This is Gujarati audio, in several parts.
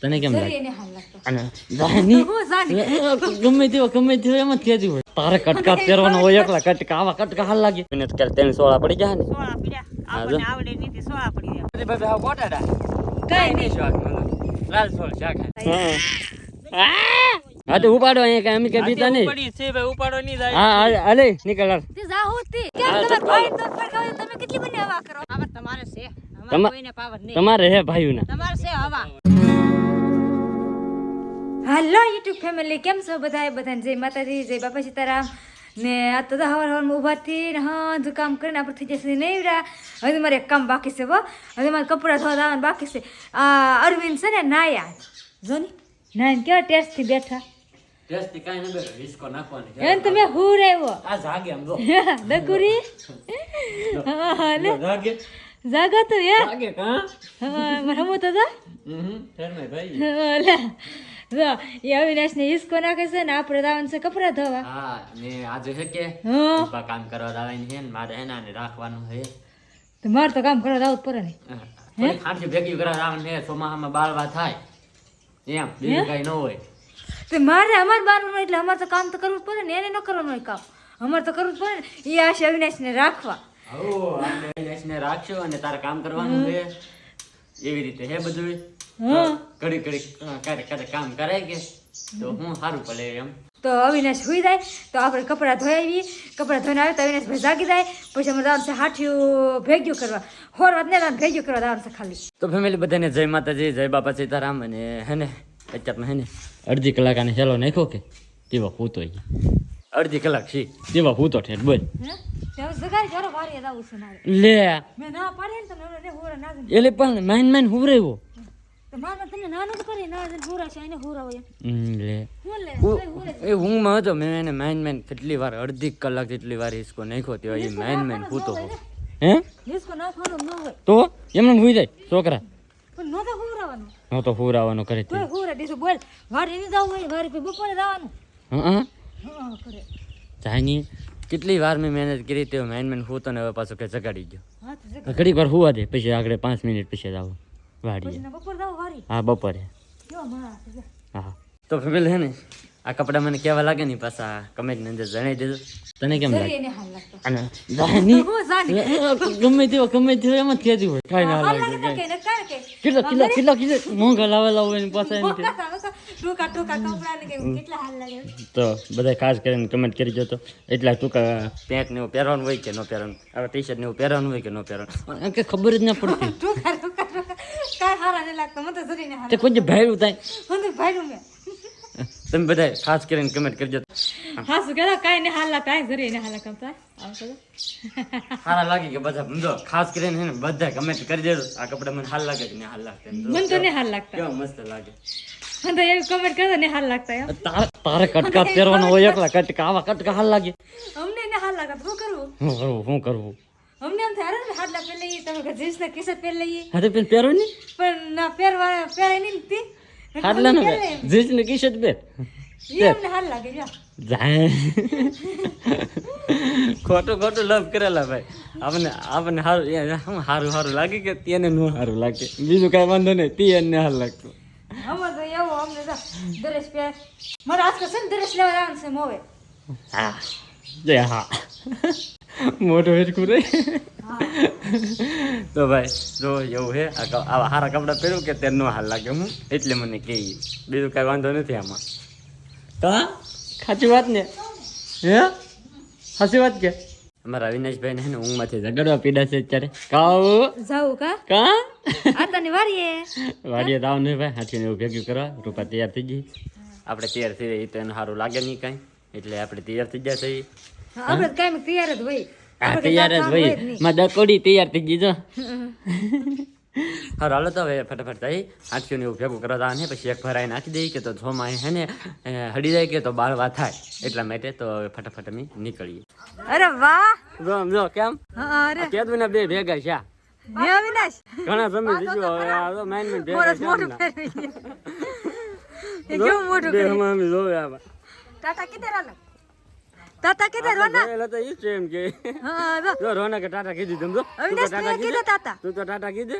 તને કેમ લાગે? એને હાલ લાગતો. અને જાની હું જાની. ગમે તેવો ગમે તેવો એમ જ કહેતી હોય. તારે કટકા પહેરવાનો હોય એકલા કટકા આવા કટકા હાલ લાગે. એને તો ક્યારે ત્રણ સોળા પડી જાય ને. સોળા પીડ્યા. હા, જો. આપણને આવડે નહીં સોળા પડી જાય. ભાઈ ભાઈ બોટાડા કઈ નહીં. લાલ સોળ શાક. હા. તો ઉપાડો અહીંયા કઈ અમે કઈ બીતા નહીં. પડી છે ભાઈ ઉપાડો નહીં જાય. હા હા નીકળ હાલ. તે જા હું તે તમે ભાઈ તો ફરકાવો તમે કેટલી બની હવા કરો? તમારે છે. તમા- અમારે કોઈને પાવર નહીં. તમારે હે ભાઈઓના. તમારે છે હવા. હાલો યુટ્યુબ ફેમિલી કેમ છો બધા બધાને જય માતાજી જય બાપા સીતારામ. ને આ તો હવાર હવારમાં ઊભાથી ને હા જો કામ કરીને આપણે થઈ જશે નહીં રહ્યા હજી મારે એક કામ બાકી છે હો. હવે મારે કપડાં ધોવા આવવાનું બાકી છે. આ અરવિંદ છે ને નાયા. જો ને નાયન કેવા ટેસ્ટથી બેઠા? ટેસ્ટી કાંઈ ન બેઠો હિસકો નાખવાની એને તમે હું આવ્યો. આ જાગે આમ જો. દકુરી હા હા જાગે. જાગો તો યાર જાગે કાં હા મને તો? જા હમ ફેરમાય ભાઈ. ઓલે જો એ અવિનાશને હિસકો નાખે છે ને આપણે રાવણ છે કપડા ધોવા. હા ને આજે છે કે? હા. કામ કરવા રાવણ છે ને મારે એના ને રાખવાનું છે તો મારે તો કામ કરવા રાવત પડે ને. ખાંડથી ભેગી કરવા દાવાનું છે ચોમાસામાં બાળવા થાય. એમ બીજું કઈ ન હોય. તો મારે અમારે બારનું એટલે અમારે તો કામ તો કરવું જ પડે ને એને ન કરવાનું હોય કામ. અમારે તો કરવું જ પડે ને એ આશે અવિનાશને રાખવા. હો ને અવિનાશને રાખશો અને તારે કામ કરવાનું છે એવી રીતે હે બધું હા ઘડી ઘડી ક્યારેક ક્યારેક કામ કરાય કે તો હું સારું પડે એમ તો અવિનાશ સુઈ જાય તો આપણે કપડાં ધોઈ આવીએ કપડાં ધોઈને આવે તો અવિનાશ ભાઈ જાગી જાય પછી અમારે જવાનું છે હાઠિયું ભેગ્યું કરવા હોર વાત ને ભેગ્યું કરવા જવાનું છે ખાલી તો ફેમિલી બધાને જય માતાજી જય બાપા સીતારામ અને હે ને અત્યારમાં હે ને અડધી કલાક આને હેલો નાખ્યો કે તેવા પૂતો અડધી કલાક છી તેવા પૂતો ઠેઠ બોલ હે હવે જગાડી જરો વારીએ જવું છે મારે લે મેં ના પાડી ને તમને હવે હોરા ના જઈને. એટલે પણ માઇન માઇન હુવરેવો તો મારે તમને નાનું જ કરી ના જઈને હોરા છે એને હોરા હોય લે હું લે ઉ- તોય હોરે એ હું હતો મેં એને માઇન માઇન કેટલી વાર અડધી કલાક જેટલી વાર હિસકો નાખ્યો તેવા એ માઇન માઇન પૂતો હે? તો? એમને જાય છોકરા? તો હું તો હુરાવાનો કરે તે. જાની કેટલી વાર મેં મહેનત કરી તે માઇન માઇન હું તને હવે પાછો કે જગાડી ગયો. ઘડી ઘડીક વાર હુવા દે પછી આગળ પાંચ મિનિટ પછી જાવ વાડીએ હા બપોરે. હા તો ફેમિલી હે ને આ કપડા મને કેવા લાગે ને પાછા કમેન્ટની અંદર જણાવી દેજો. તને કેમ લાગે? એને ગમે તેવો ગમે તેવો એમ જ કહેતી હોય. કાંઈ ના લાગે તો કેટલા કેટલા કેટલા કેટલા મોંઘા લાવેલા હોય ને પાછા એમ કે. ટૂંકા ટૂંકા કપડા ને કે કેટલા હાલ લાગે તો બધા ખાસ કરીને કમેન્ટ કરી જતો એટલા ટૂંકા પેન્ટ ને એવું પહેરવાનું હોય કે ન પહેરવાનું? હવે ટી શર્ટ ને એવું પહેરવાનું હોય કે ન પહેરવાનું? કે ખબર જ ના પડતી. કાંઈ હારા નહીં લાગતો મને તો જરી ને હાલ તે કોઈ ભાઈ થાય. હું તો ભાઈ મેં. તમે બધા ખાસ કરીને કમેન્ટ કરજો. હા શું કહેતા કાંઈ ને હાલ લાગતા કાંઈ જરી ને હાલ લાગતા આવતો સારા લાગે કે બધા સમજો? ખાસ કરીને હે ને બધા કમેન્ટ કરી દેજો. આ કપડા મને હાલ લાગે કે નહીં હાલ લાગતા એમ જો. મને તો નહીં હાલ લાગતા. કેવા મસ્ત લાગે. મને તો એવી કમેન્ટ કરતો ને હાલ લાગતા એમ. તારે તારે કટકા પહેરવાનો હોય એકલા કટકા આવા કટકા હાલ લાગે. અમને ને હાલ લાગતા શું કરવું શું કરવું શું કરવું અમને એમ થાય પહેર લઈએ તમે જીન્સ ના કિસર પહેર લઈએ. હા તો પેન પહેરવું નહીં? પણ ના પહેરવા પહેરાય નહીં ને તે ને જીન્સ ને શર્ટ પહેર એ અમને હાલ લાગે જો. ખોટું ખોટું લવ કરેલા ભાઈ. આપણને આપણને સારું સારું સારું લાગે કે તેને નું સારું લાગે? બીજું કાંઈ વાંધો નહીં તે એને હાલ લાગતું. હમણાં તો એવું અમને તો ડ્રેસ પહેર. મારે આજકાલ છે ને ડ્રેસ લેવા જવાનું છે મોવે. હા. જય હા. મોટું હેરખું રે તો ભાઈ જો એવું છે આ આવા સારા કપડાં પહેરું કે તે ન હાલ લાગે હું? એટલે મને કહે બીજું કાંઈ વાંધો નથી આમાં. તો સાચી વાત ને? હે? સાચી વાત કે? અમારા અવિનાશભાઈ ને ઊંઘમાંથી ઝઘડવા પીડા છે અત્યારે. કાવ જાવું કા? કા? આતાની વારીએ વારીએ તાવ નહીં ભાઈ હાથીને એવું ભેગું કરવા. રૂપા તૈયાર થઈ ગઈ. આપણે તૈયાર થઈ રહી તો એને સારું લાગે નહીં કાંઈ. એટલે આપણે તૈયાર થઈ ગયા છીએ આપણે કાંઈ તૈયાર જ હોય. હા તૈયાર જ ભાઈ માં દકોડી તૈયાર થઈ ગઈ જો. હા હાલો તો હવે ફટાફટ થઈ આઠસો ને એવું ભેગું કરવા જવાનું પછી એક ભરાઈ નાખી દઈએ કે તો છોમાં હે ને એ, જાય કે તો બાળવા થાય એટલા માટે તો હવે ફટાફટ અમે નીકળીએ. અરે વાહ! જો જો કેમ? અરે. કેદુના બે ભેગા છે. હે અવિનાશ? ઘણા સમય હવે આ તો ભેગા છે કેવું મોટું જોવે. ટાટા રાના ટાટા કીધે રોના? જોયેલા તો ઈ છે એમ કે. હા જો રોના કે ટાટા કીધી તમે તો અવિનાશ તે કીધું? તાતા. તું તો ટાટા કીધે?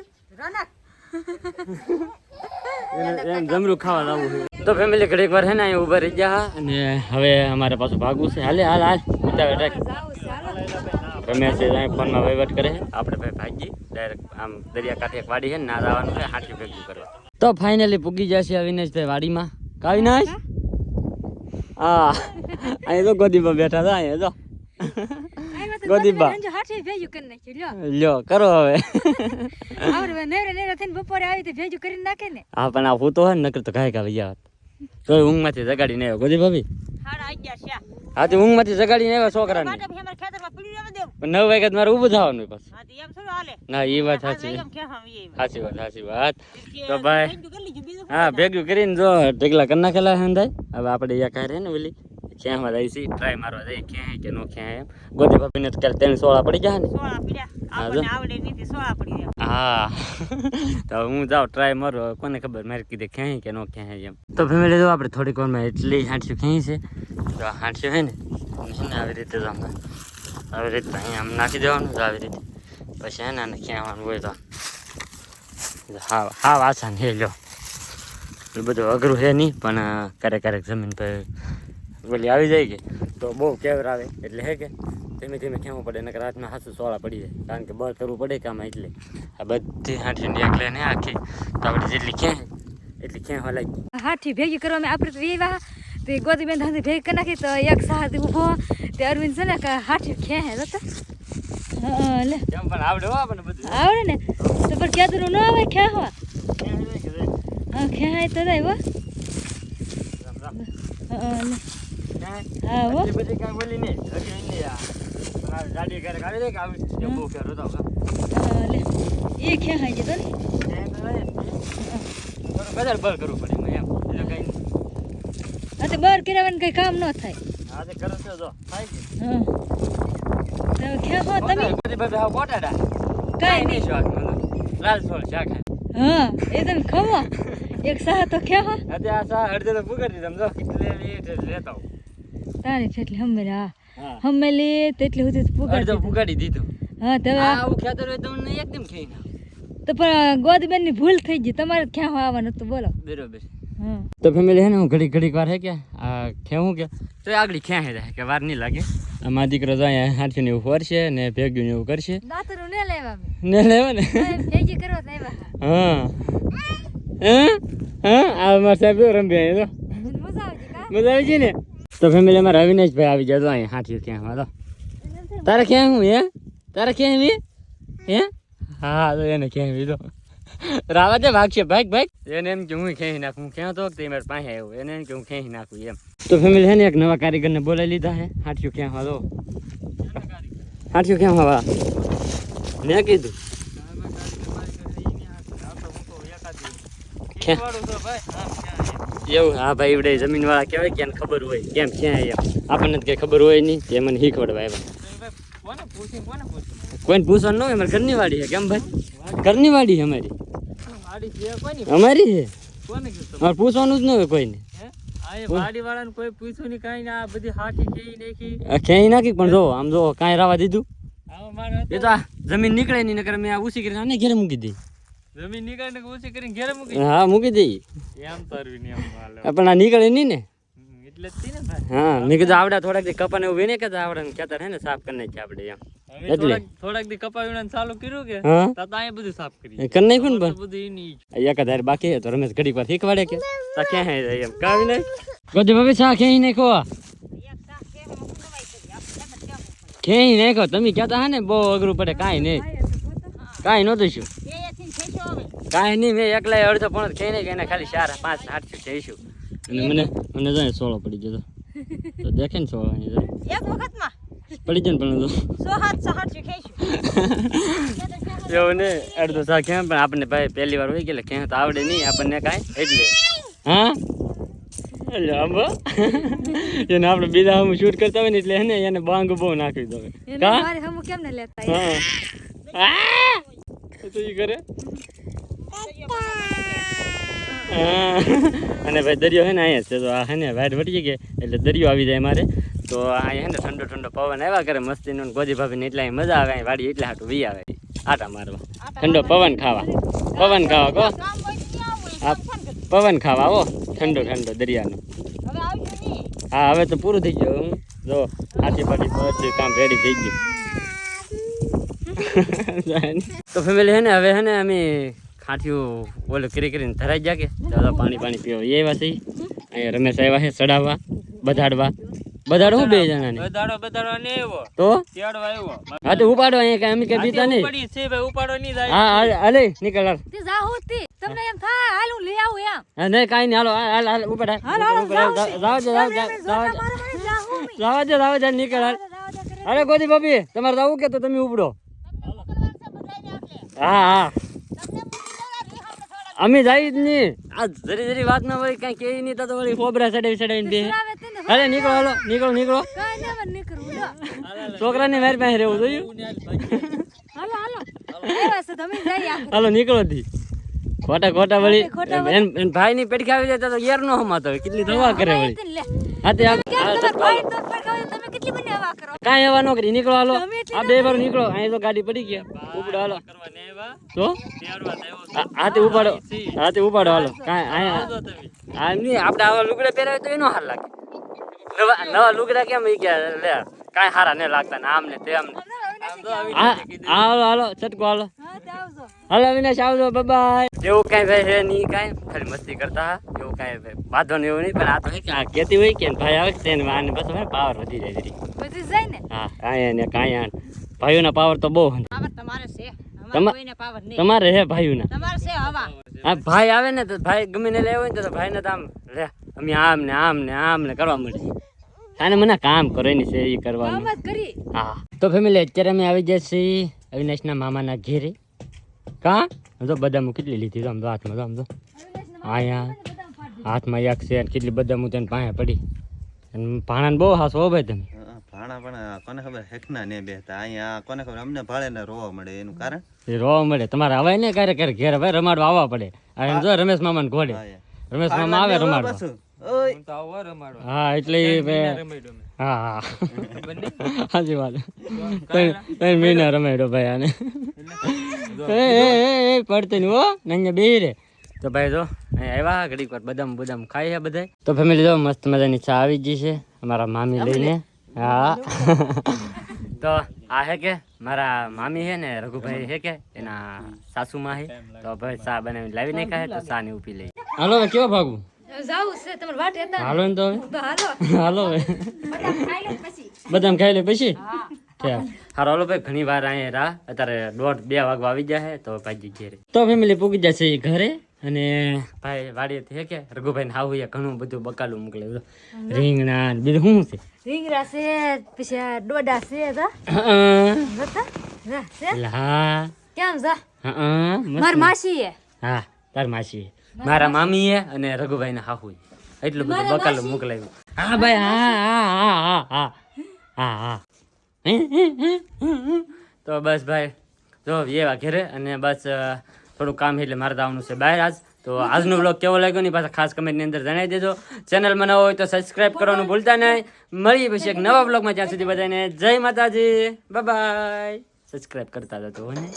એને એમ જમરૂ ખાવા લાવવું છે. તો ફેમિલી ઘડીક વાર હે ને અહીંયા ઊભા રહી ગયા અને હવે અમારે પાછું ભાગવું છે. હાલે હાલ હાલ. ઉતાવે ટ્રેક રમેશ ફોનમાં વહીવટ કરે છે. આપણે ભાઈ ભાગી ડાયરેક્ટ આમ દરિયાકાંઠે એક વાડી છે ને ના જવાનું છે હાથી ભેગું કરવા. તો ફાઇનલી પૂગી જશે અવિનેશભાઈ વાડીમાં. કા અવિનાશ હા. અહીં તો ગોદીમાં બેઠા હતા અહીંયા તો ગોદીબા. લ્યો. લ્યો કરો હવે. આવડે નેરે નેરે થઈને બપોરે આવી તો ભેજું કરી નાખે ને. હા પણ આ હું તો હોય ને નકર તો કાંઈ કાંઈ ગયા તો ઊંઘમાંથી જગાડીને આવ્યો. ગોદી ભાભી? હા તો ઊંઘમાંથી જગાડીને આવ્યા છોકરાને. નવ વાગ્યા મારે ઊભું થવાનું પાછું. હા તો એમ થોડું હાલે. ના એ વાત સાચી. સાચી વાત સાચી વાત. તો ભાઈ હા ભેગું કરીને જો ઢગલા કરી નાખેલા હે હવે આપણે અહીંયા કાંઈ રહે ને ઓલી. ક્યાંમાં જાય છે ટ્રાય મારવા જાય ક્યાં કે નો ક્યાં એમ. ગોદી ભાભીને તો ક્યારે ત્રણ સોળા પડી ગયા ને? હા, તે જાય હા. તો હું જાઉં ટ્રાય મારો કોને ખબર? મારે કીધે ક્યાંય કે નો ક્યાંય એમ. તો ફેમિલી જો આપણે થોડીક વારમાં એટલી હાંઠ્યું ક્યાંય છે. તો હાંઠ્યું હે ને અને આવી રીતે તો આવી રીતે અહીંયા આમ નાખી દેવાનું તો આવી રીતે. પછી હે ને આને ખેંચવાનું હોય તો. હા હા આસાન હે લ્યો. એ બધું અઘરું છે નહીં પણ ક્યારેક ક્યારેક જમીન પર ઓલી આવી જાય કે? તો બહુ કેવર આવે. એટલે હે કે? ધીમે ધીમે ખેવું પડે નકર રાતના હાથું સોળા પડી જાય. કારણ કે બળ કરવું પડે કામ એટલે. આ બધી હાંઠીની એકલે ને આખી. તો આપણે જેટલી ખેં એટલી ખેંચવા લાગી. હાથી ભેગી કરવા મેં આપણે તો વેવા તે ગોદી બેન હાથી ભેગી કરી નાખી તો એક સાથી ઊભો તે અરવિંદ છે ને કે હાથી ખે હે તો લે. કેમ પણ આવડે હો આપણને બધું. આવડે ને? તો પણ ક્યાંતું ન આવે ખેવા હા ખેહાય તો જાય રામ. હા લે. હા? હો બધી કાંઈ બોલી નહીં. હજી નહીં આ. ગાડી ઘરે આવી જાય કે આવી લે. એ છે તો ને? તો થોડું બળ કરવું પડે એમાં બીજું કાંઈ. આ તો બહાર કરાવવાનું કઈ કામ ન થાય. હા તો કરો છો જો. થાય કે હા. તમે? બધી બધી ગોટાડા. કાંઈ નહીં. શોખ મને. લાલ સોળ શાક હા એ તમે ખમો. એક સાહ તો ખેહો આજે આ સાહ અડધે તો પુગાડી દમ જો કેટલી લેટ લેતા. તારી ફેટલી હમેલી હા. હા. હમેલી તેટલી સુધી અડધો પુગાડી પુગાડી દીધું. હા તો આ આવું ખેતર હોય તમને એકદમ ખાઈ ના. તો પણ ગોદબેનની ભૂલ થઈ ગઈ. તમારે ક્યાં આવવાનું હતું બોલો. બરોબર. હા. તો ફેમિલી હે ને હું ઘડીક ઘડીક વાર હે કે? આ ખેવું કે? તો આગળ હે જાય કે વાર નહીં લાગે? આ દીકરો તો અહીંયા હાથથી ને એવું ફરશે ને ભેગ્યું ને એવું કરશે. ને લેવા ને લેવા ને? ભેગી કરવા તો હા. હા? હા? આ મારા સાહેબ તો રમી તો મજા મજા આવી ગઈ ને? તો ફેમિલી અમારા અવિનાશભાઈ આવી જતો અહીંયા હાથી ક્યાં તો તારે ક્યાં હું હે? તારે ક્યાં હે? હે? હા તો એને ક્યાં તો રાવા દે ભાગશે ભાગ ભાગ. એને એમ કે હું ખેંચી નાખું હું ક્યાં તો તે મારે પાસે આવ્યો. એને એમ કે હું ખેંચી નાખું એમ. તો ફેમિલી છે ને એક નવા કારીગરને બોલાવી લીધા હે હાથિયું ક્યાં હાલો. હાથિયું ક્યાં હવા મેં કીધું. એવું? હા ભાઈ એવડે જમીન વાળા કહેવાય કેમ ખબર હોય. કેમ ક્યાં એમ આપણને કઈ ખબર હોય નહીં તે મને શીખવાડવા આવ્યા. કોઈને પૂછવાનું ન હોય અમારે ઘરની વાડી છે કેમ ભાઈ? ઘરની વાડી છે અમારી. અમારી છે? અમારે પૂછવાનું જ ન હોય કોઈને. વાડી વાળાને કોઈ પૂછ્યું નહીં કાંઈ ના આ બધી હાથી કેઈ નાખી? ક્યાંય નાખી પણ જો આમ જો કાંઈ રાવા દીધું. એ તો જમીન નીકળે નહીં નકર મેં ઉસી કરીને ઘેર ઘેરે મૂકી દઈ જમીન નીકળે ને ઓછી કરીને ઘેરે મૂકી હા મૂકી દઈ એમ તરવી ને એમ હાલે. પણ આ નીકળે નહીં ને. એટલે જ ને હા મેં કીધું આવડા થોડાક દી કપાને એવું વિને કે આવડે ખેતર હે ને સાફ કરી નાખી આપણે એમ. એટલે? થોડાક દી કપાવીને ચાલુ કર્યું કે હા? તો તો બધું સાફ કરી કર નાખ્યું ને પણ. બધું એની. એક હજાર બાકી હે તો રમેશ ઘડી પર શીખવાડે કે. તા ક્યાં હે એમ? કાવી નહીં. ગોદી ભાભી શા ક્યાંય નાખો ક્યાંય નાખો તમે કહેતા હા ને બહુ અઘરું પડે કાંઈ નહીં. કાંઈ નહોતું શું? કાંઈ નહીં મેં એકલા અડધો પણ કઈ નહીં કે ખાલી ચાર પાંચ આઠ જઈશું. અને મને મને જાય સોળો પડી ગયો તો. દેખે ને સોળો અહીં. એક વખતમાં? પડી જાય ને પણ તો એવું ને અડધો શાક કેમ? પણ આપણને ભાઈ પહેલી વાર હોય કે ક્યાં તો આવડે નહીં આપણને કાંઈ એટલે. હા? એટલે આંબો એને આપણે બીજા હમ શૂટ કરતા હોય ને એટલે એને એને બાંગ બહુ નાખી દો એને કા? મારે હમું કેમ ને લેતા હા. તો એ કરે. અને ભાઈ દરિયો છે ને અહીંયા છે. તો આ હે ને વાઇટ વટી ગઈ એટલે દરિયો આવી જાય મારે. તો અહીંયા હે ને ઠંડો ઠંડો પવન આવ્યા કરે મસ્તીનો ને ગોજી ભાભીને એટલા મજા આવે. અહીં વાડી એટલે હાટું વી આવે. આટા મારવા. ઠંડો પવન ખાવા. પવન ખાવા કો. આ પવન ખાવા આવો ઠંડો ઠંડો દરિયાનો. હા હવે તો પૂરું થઈ ગયું હું જો હાથી પાટી બધું કામ રેડી થઈ ગયું. તો ફેમિલી હે ને હવે હે ને અમે હાથિયું ઓલું કરી કરીને ધરાઈ ગયા કે દાદા પાણી પાણી પીવો. એ આવ્યા છે. અહીંયા રમેશ આવ્યા છે ચડાવવા બધાડવા. બધાડો હું બે જણા ને બધાડો બધાડો ને કઈ. અમે કઈ બીતા નહીં. પડી છે અરે ગોદી ભાભી તમારે જવું કે તો તમે ઉપડો. હા હા. અમે જાય જ નહીં. આ જરી જરી વાત ના હોય કાંઈ કેવી નહીં તો વળી ખોબરા ચડાવી ચડાવીને બે. અરે નીકળો હાલો નીકળો નીકળો. છોકરાને મારી પાસે રહેવું જોયું? હાલો નીકળો દી. ખોટા ખોટા વળી એન એન ભાઈ ની પેટકી આવી જાય તો યાર નો હમાતો કેટલી દવા કરે વળી. હા તે આ- કાંઈ એવા નો કરી નીકળો હાલો. આ બે વાર નીકળો. અહીં તો ગાડી પડી ગયા ઉપડો હાલો. તો તે ઉપાડો. હા તે ઉપાડો હાલો. કાંઈ અહીંયા આ નહીં આપણે આવા લુગડા પહેરાવે તો એનો હાર લાગે. નવા નવા લુગડા કેમ ઈ ગયા લે કાંઈ હારા ને લાગતા ને આમ ને તેમ ને હાલો હાલો ચટકો હાલો. હાલો અવિનાશ આવજો બાય એવું કઈ ભાઈ છે નહીં કઈ? ખાલી મસ્તી કરતા એવું કઈ ભાઈ? વાંધો નહીં એવું નહીં પણ આ તો આ કેતી હોય કે ભાઈ આવે છે ને આને બસ પાવર વધી જાય વધી જાય ને? હા કાંઈ ને કાંઈ ભાઈઓના પાવર તો બહુ પાવર તમારે છે. પાવર તમારે હે ભાઈઓના. તમારે છે હવા. હા ભાઈ આવે ને તો ભાઈ ગમે ને લેવો હોય ને તો ભાઈને તો આમ લે અમે આમ ને આમ ને આમ ને કરવા મળી આને મને કામ કરો એની છે એ કરવાનું. કામ કરી. હા. તો ફેમિલી અત્યારે અમે આવી ગયા છીએ અવિનાશના મામાના ઘેરે. કા? જો બદામું કેટલી લીધી તો આમ હાથમાં તો આમ તો. અહીંયા હાથમાં એક છે અને કેટલી બદામું તેને પાસે પડી. અને ભાણાને બહુ હાસો હો ભાઈ તમે. ભાણા પણ કોને ખબર હેકના ને બેહતા અહીંયા કોને ખબર અમને ભાડે ને રોવા મળે એનું કારણ? એ રોવા મળે. તમારે અવાય ને ક્યારેક ક્યારેક ઘેર ભાઈ રમાડવા આવવા પડે. અહીંયા જો રમેશ મામાને ઘોડે. રમેશ મામા આવે રમાડવા. હું તો આવો રમાડવા હા એટલે એ ભાઈ રમાડ્યો મેં. હા હા. સાચી વાત. ત્રણ ત્રણ મહિના રમાડ્યો ભાઈ આને. એ એ એ એ પડતો નહીં હો. ને અહીંયા બેહી રે. તો ભાઈ જો આવ્યા ઘડીક વાર. બદામ બદામ ખાઈ છે બધા તો ફેમિલી જો મસ્ત મજાની ચા આવી ગઈ છે અમારા મામી લઈને. હા. તો આ હે કે મારા મામી હે ને રઘુભાઈ હે કે એના સાસુમાં હે. તો ભાઈ ચા બનાવી લાવી નાખ્યા હે તો ચા ને ઉપી લઈ. હાલો કેવો ભાગવું જાવું છે તમારે વાટ હતા હાલો ને તો હાલો. હાલો બધા ખાઈ લે પછી. બદામ ખાઈ લે પછી? હારો હાલો ભાઈ ઘણી વાર અહીંયા રા અત્યારે દોઢ બે વાગવા આવી જાય તો ભાઈ ઘેરે. તો ફેમિલી પૂગી જશે એ ઘરે અને ભાઈ વાડીએ છે કે રઘુભાઈ હાવું ઘણું બધું બકાલું મોકલે. રીંગણા બીજું શું છે? રીંગણા છે પછી ડોડા છે હા. બતા જા છે એટલે હા. કેમ જા. માર માસી હા તાર માસી મારા મામી એ અને રઘુભાઈ ને હાહુ એટલું બધું બકાલું મોકલાવ્યું હા ભાઈ હા હા હા હા હા હા. તો બસ ભાઈ જો એવા ઘેરે અને બસ થોડું કામ એટલે મારે આવવાનું છે બહાર આજ. તો આજનો બ્લોગ કેવો લાગ્યો ની પાછા ખાસ કમેન્ટની અંદર જણાવી દેજો. ચેનલમાં નવો હોય તો સબસ્ક્રાઇબ કરવાનું ભૂલતા નહીં. મળીએ પછી એક નવા બ્લોગમાં ત્યાં સુધી બધાને. જય માતાજી. બાય સબસ્ક્રાઇબ કરતા જતો હોય ને.